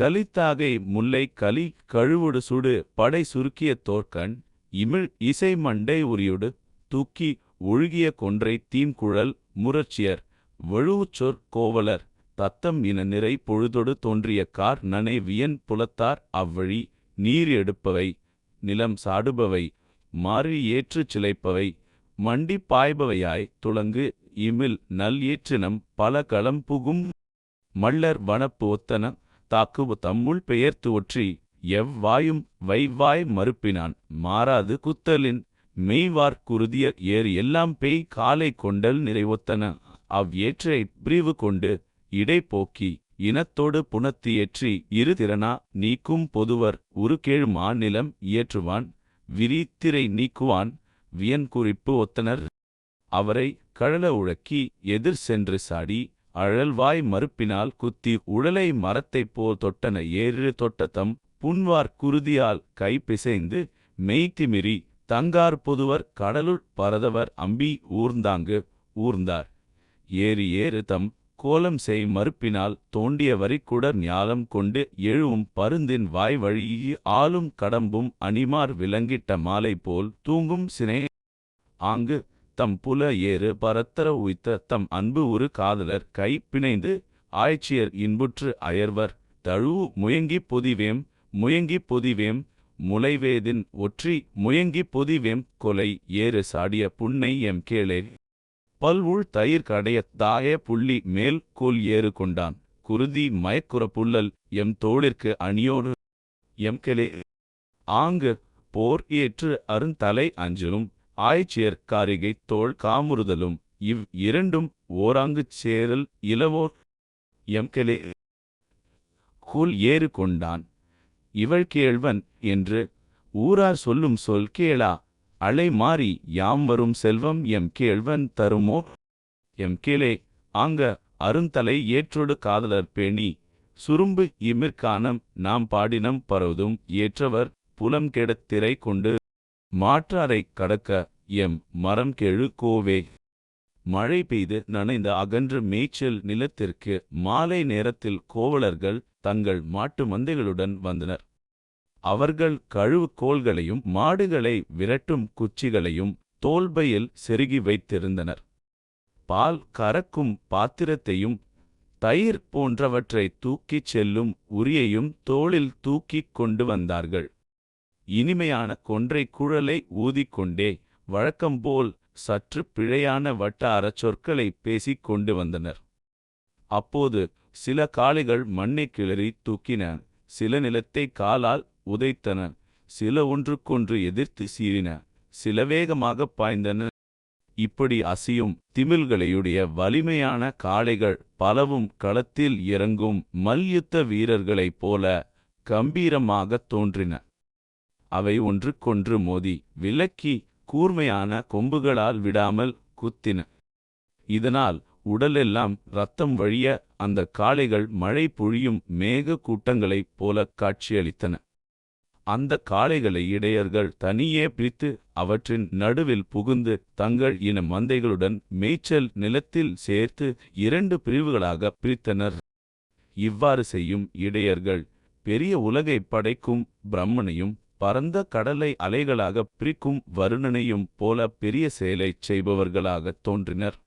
கலித்தாகை முல்லை கலி கழுவுடு சுடு படை சுருக்கிய தோற்கண் இமிழ் இசை மண்டை உரியுடு தூக்கி ஒழுகிய கொன்றை தீன்குழல் முரட்சியர் வழுவுச்சொற் கோவலர் தத்தம் இன நிறை பொழுதொடு தோன்றிய கார் நனை வியன் புலத்தார் அவ்வழி நீர் எடுப்பவை நிலம் சாடுபவை மாறி ஏற்றுச் சிலைப்பவை மண்டி பாய்பவையாய் துளங்கு இமில் நல் ஏற்றினம் பல களம் புகும் மள்ளர் வனப்பு ஒத்தன தாக்குவு தம்முள் பெயர்த்து ஒற்றி எவ்வாயும் வைவாய் மறுப்பினான். மாறாது குத்தலின் மெய்வார் குருதிய ஏர் எல்லாம் பேய் காலை கொண்டல் நிறைவொத்தன. அவ் ஏற்றை பிரிவு கொண்டு இடை போக்கி இனத்தோடு புனத்து ஏற்றி இரு திறனா நீக்கும் பொதுவர் உருகேழு மாநிலம் இயற்றுவான் விரித்திரை நீக்குவான் வியன் குறிப்பு ஒத்தனர். அவரை கழல உழக்கி எதிர் சென்று சாடி அழல்வாய் மறுப்பினால் குத்தி உழலை மரத்தைப் போல் தொட்டன ஏறு தொட்டதம் புன்வார் குருதியால் கை பிசைந்து மெய்த்திமிரி தங்கார் பொதுவர் கடலுள் பரதவர் அம்பி ஊர்ந்தாங்கு ஊர்ந்தார். ஏறி ஏறு தம் கோலம் செய் மறுப்பினால் தோண்டிய வரிக்குடர் ஞாலம் கொண்டு எழுவும் பருந்தின் வாய் வழி ஆளும் கடம்பும் அணிமார் விலங்கிட்ட மாலை போல் தூங்கும் சினை ஆங்கு தம் புல ஏறு பரத்தர உய்த்த தம் அன்பு ஒரு காதலர் கை பிணைந்து ஆய்ச்சியர் இன்புற்று அயர்வர். தழுவு முயங்கி பொதிவேம் முயங்கி பொதிவேம் முளைவேதின் ஒற்றி முயங்கி பொதிவேம் கொலை ஏறு சாடிய புன்னை எம் கேளே. பல்வுள் தயிர் கடையத் தாய புள்ளி மேல் கோல் ஏறு கொண்டான் குருதி மயக்குற புல்லல் எம் தோளிற்கு அணியோடு எம் கெலே ஆங்கு போர் ஏற்று அருந்தலை அஞ்சலும் ஆய்ச்சியர் காரிகை தோள் காமுறுதலும் இவ் இரண்டும் ஓராங்குச் சேரல் இளவோர் எம் கூல் ஏறு கொண்டான். இவள் கேள்வன் என்று ஊரார் சொல்லும் சொல் கேளா அலை மாறி யாம் வரும் செல்வம் எம் கேள்வன் தருமோ? எம் கேளே ஆங்க அருந்தலை ஏற்றொடு காதலர் பேணி சுரும்பு இமிர்கானம் நாம் பாடினம் பரவதும் ஏற்றவர் புலம் கெடத் திரை கொண்டு மாற்றாரைக் கடக்க எம் மரம் கெழு கோவே. மழை பெய்து நனைந்த அகன்று மேய்ச்சல் நிலத்திற்கு மாலை நேரத்தில் கோவலர்கள் தங்கள் மாட்டு மந்தைகளுடன் வந்தனர். அவர்கள் கழுவு கோள்களையும் மாடுகளை விரட்டும் குச்சிகளையும் தோல்பையில் செருகி வைத்திருந்தனர். பால் கறக்கும் பாத்திரத்தையும் தயிர் போன்றவற்றை தூக்கிச் செல்லும் உரியையும் தோளில் தூக்கிக் கொண்டு வந்தார்கள். இனிமையான கொன்றை குழலை ஊதிக்கொண்டே வழக்கம்போல் சற்று பிழையான வட்டாரச் சொற்களை பேசிக் கொண்டு வந்தனர். அப்போது சில காளைகள் மண்ணை கிளறி தூக்கின சில நிலத்தை காலால் உதைத்தன சில ஒன்றுக்கொன்று எதிர்த்து சீறின சில வேகமாக பாய்ந்தன. இப்படி அசியும் திமில்களையுடைய வலிமையான காளைகள் பலவும் களத்தில் இறங்கும் மல்யுத்த வீரர்களைப் போல கம்பீரமாகத் தோன்றின. அவை ஒன்றுக்கொன்று மோதி விலக்கி கூர்மையான கொம்புகளால் விடாமல் குத்தின. இதனால் உடலெல்லாம் ரத்தம் வழிய அந்த காளைகள் மழை பொழியும் மேக கூட்டங்களைப் போல காட்சியளித்தன. அந்த காளைகளை இடையர்கள் தனியே பிரித்து அவற்றின் நடுவில் புகுந்து தங்கள் இன மந்தைகளுடன் மேய்ச்சல் நிலத்தில் சேர்த்து இரண்டு பிரிவுகளாக பிரித்தனர். இவ்வாறு செய்யும் இடையர்கள் பெரிய உலகை படைக்கும் பிரம்மனையும் பரந்த கடலை அலைகளாக பிரிக்கும் வருணனையும் போல பெரிய செயலைச் செய்பவர்களாகத் தோன்றினர்.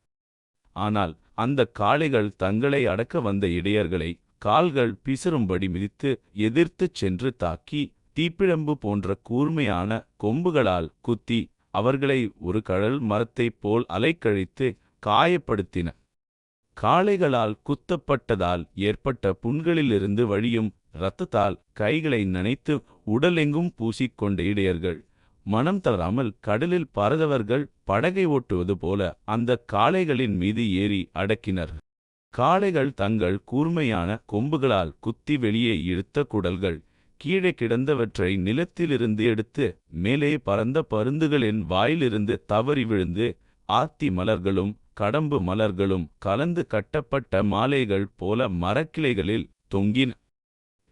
ஆனால் அந்த காளைகள் தங்களை அடக்க வந்த இடையர்களை கால்கள் பிசரும்படி மிதித்து எதிர்த்துச் சென்று தாக்கி தீப்பிழம்பு போன்ற கூர்மையான கொம்புகளால் குத்தி அவர்களை ஒரு கடல் மரத்தைப் போல் அலைக்கழித்து காயப்படுத்தின. காளைகளால் குத்தப்பட்டதால் ஏற்பட்ட புண்களிலிருந்து வழியும் இரத்தத்தால் கைகளை நனைத்து உடலெங்கும் பூசிக்கொண்ட இடையர்கள். மனம் தளராமல் கடலில் பறந்தவர்கள் படகை ஓட்டுவது போல அந்த காளைகளின் மீது ஏறி அடக்கினர். காளைகள் தங்கள் கூர்மையான கொம்புகளால் குத்தி வெளியே இழுத்த குடல்கள் கீழே கிடந்தவற்றை நிலத்திலிருந்து எடுத்து மேலே பறந்த பருந்துகளின் வாயிலிருந்து தவறி விழுந்து ஆத்தி மலர்களும் கடம்பு மலர்களும் கலந்து கட்டப்பட்ட மாலைகள் போல மரக்கிளைகளில் தொங்கின.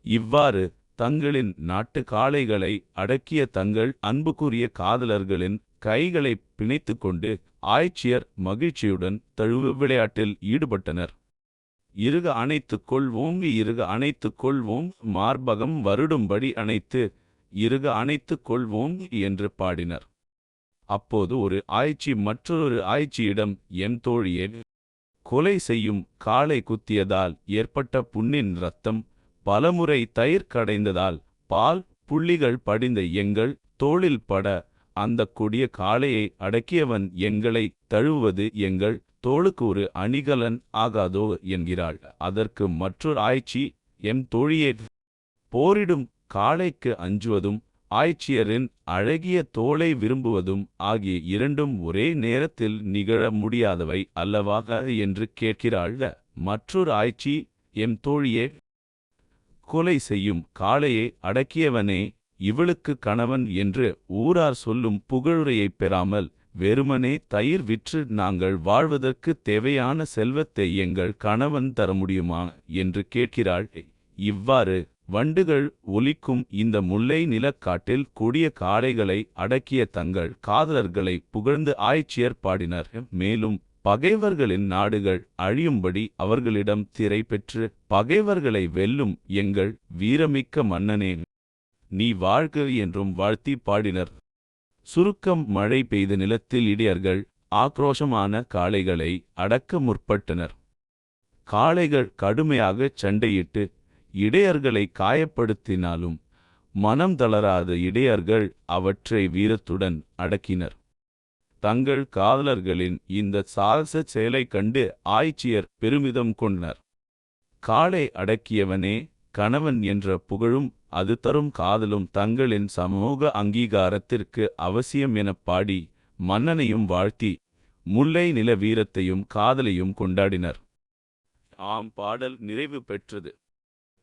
இவ்வாறு தங்களின் நாட்டு காளைகளை அடக்கிய தங்கள் அன்புக்குரிய காதலர்களின் கைகளை பிணைத்துக் கொண்டு ஆய்ச்சியர் மகிழ்ச்சியுடன் தழுவு விளையாட்டில் ஈடுபட்டனர். இருக அணைத்துக் கொள்வோம் இருக அணைத்துக் கொள்வோம் மார்பகம் வருடும்படி அணைத்து இருக அணைத்துக் கொள்வோம் என்று பாடினர். அப்போது ஒரு ஆய்ச்சி மற்றொரு ஆய்ச்சியிடம் என் தோழியே கொலை செய்யும் காளை குத்தியதால் ஏற்பட்ட புண்ணின் இரத்தம் பலமுறை தயிர் கடைந்ததால் பால் புள்ளிகள் படிந்த எங்கள் தோளில் பட அந்த கொடிய காளையை அடக்கியவன் எங்களை தழுவுவது எங்கள் தோளுக்கு ஒரு அணிகலன் ஆகாதோ? என்கிறாள். அதற்கு மற்றொரு ஆய்ச்சி எம் தோழியே போரிடும் காளைக்கு அஞ்சுவதும் ஆய்ச்சியரின் அழகிய தோளை விரும்புவதும் ஆகிய இரண்டும் ஒரே நேரத்தில் நிகழ முடியாதவை அல்லவாக என்று கேட்கிறாள். மற்றொரு ஆய்ச்சி எம் தோழியே கொலை செய்யும் காளையை அடக்கியவனே இவளுக்கு கணவன் என்று ஊரார் சொல்லும் புகழுரையைப் பெறாமல் வெறுமனே தயிர் விற்று நாங்கள் வாழ்வதற்கு தேவையான செல்வத்தை எங்கள் கணவன் தர முடியுமா? என்று கேட்கிறாள். இவ்வாறு வண்டுகள் ஒலிக்கும் இந்த முல்லை நிலக்காட்டில் கொடிய காளைகளை அடக்கிய தங்கள் காதலர்களை புகழ்ந்து ஆய்ச்சியர் பாடினர். மேலும் பகைவர்களின் நாடுகள் அழியும்படி அவர்களிடம் திரை பெற்று பகைவர்களை வெல்லும் எங்கள் வீரமிக்க மன்னனே நீ வாழ்க என்றும் வாழ்த்தி பாடினர். சுருக்கம் மழை பெய்த நிலத்தில் இடையர்கள் ஆக்ரோஷமான காளைகளை அடக்க முற்பட்டனர். காளைகள் கடுமையாகச் சண்டையிட்டு இடையர்களை காயப்படுத்தினாலும் மனம் தளராத இடையர்கள் அவற்றை வீரத்துடன் அடக்கினர். தங்கள் காதலர்களின் இந்த சாகச செயலைக் கண்டு ஆய்ச்சியர் பெருமிதம் கொண்டனர். காளை அடக்கியவனே கணவன் என்ற புகழும் அது தரும் காதலும் தங்களின் சமூக அங்கீகாரத்திற்கு அவசியம் எனப் பாடி மன்னனையும் வாழ்த்தி முல்லை நில வீரத்தையும் காதலையும் கொண்டாடினர். ஆம் பாடல் நிறைவு பெற்றது.